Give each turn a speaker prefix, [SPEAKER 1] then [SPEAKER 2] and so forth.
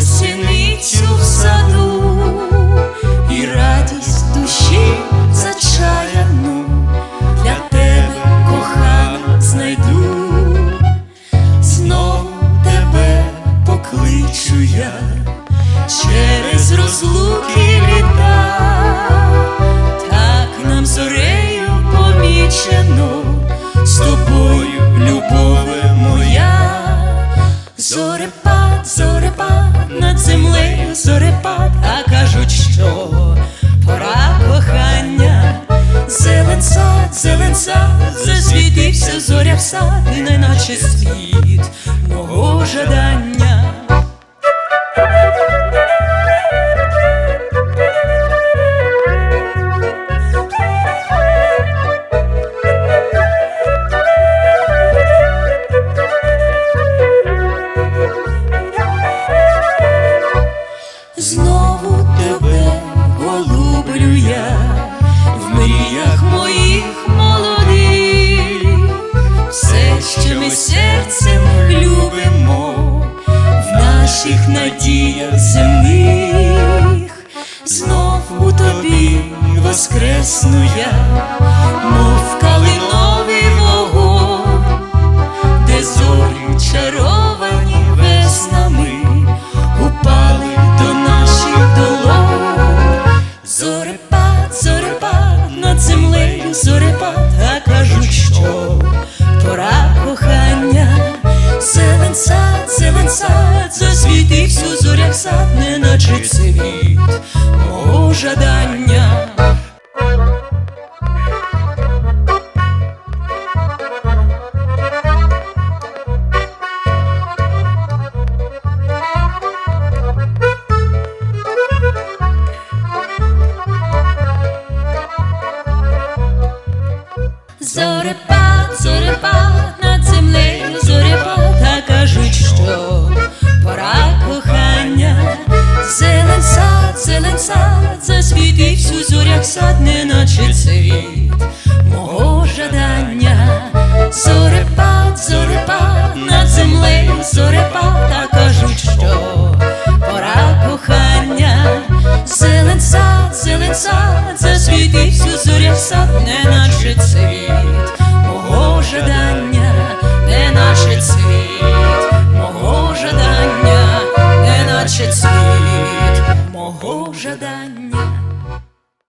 [SPEAKER 1] синицю. Зорях неначе світ мого жадання. Знову тебе голублю я в мріях моїх воскресну я, мов калиновий вогонь, де зорі чаровані веснами упали до наших долонь. Зорепад, зорепад над землею, зорепад, а кажуть, що пора кохання, зелен сад, зелен сад, засвітився у зорях сад, неначе цвіт мого жадання. Зорепад, зорепад над землею, зорепад, а кажуть, що пора кохання, зелен сад, зелен сад, засвітився у зорях сад, неначе цвіт мого жадання. Зорепад, зорепад над землею, зорепад, а кажуть, що пора кохання, зелен сад, зелен сад, засвітився у зорях сад, неначе